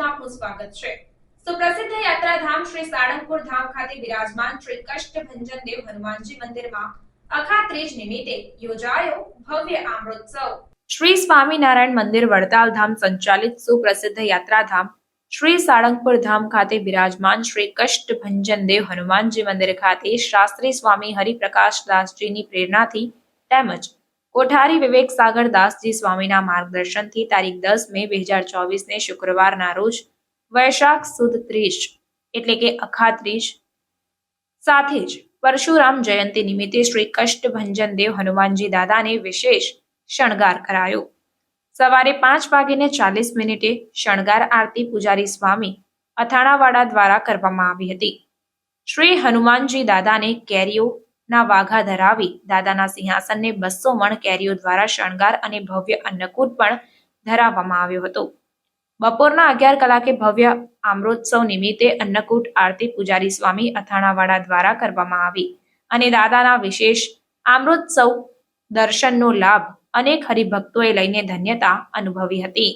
આપનું સ્વાગત છે. સુપ્રસિદ્ધ યાત્રાધામ શ્રી સાળંગપુર ધામ ખાતે બિરાજમાન શ્રી કષ્ટભંજન દેવ હનુમાનજી મંદિરમાં અખાત્રીજ નિમિત્તે યોજાયો ભવ્ય આમૃતસવ શ્રી સ્વામિનારાયણ મંદિર વડતાલ ધામ સંચાલિત સુપ્રસિદ્ધ યાત્રાધામ શ્રી સાળંગપુર ધામ ખાતે બિરાજમાન શ્રી કષ્ટભંજન દેવ હનુમાનજી મંદિર ખાતે શાસ્ત્રી સ્વામી હરિપ્રકાશ દાસજીની પ્રેરણાથી તેમજ કોઠારી વિવેક સાગર દાસજી સ્વામીના માર્ગદર્શનથી તારીખ દસ મે બે હજાર ચોવીસને શુક્રવારના રોજ વૈશાખ સુદ ત્રીસ એટલે કે અખાત્રીસ સાથે જ પરશુરામ જયંતિ નિમિત્તે શ્રી કષ્ટભંજન દેવ હનુમાનજી દાદાને વિશેષ શણગાર કરાયો. સવારે પાંચ વાગીને ચાલીસ મિનિટે શણગાર આરતી પૂજારી સ્વામી અથાણાવાડા દ્વારા કરવામાં આવી હતી. શ્રી હનુમાનજી દાદાને કેરીઓના વાઘા ધરાવી. દાદાના સિંહાસનને બસો મણ કેરીઓ દ્વારા શણગાર અને ભવ્ય અન્નકૂટ પણ ધરાવવામાં આવ્યો હતો. બપોરના અગિયાર કલાકે ભવ્ય આમરોત્સવ નિમિત્તે અન્નકૂટ આરતી પૂજારી સ્વામી અથાણાવાડા દ્વારા કરવામાં આવી અને દાદાના વિશેષ આમરોત્સવ દર્શનનો લાભ અનેક હરિભક્તોએ લઈને ધન્યતા અનુભવી હતી.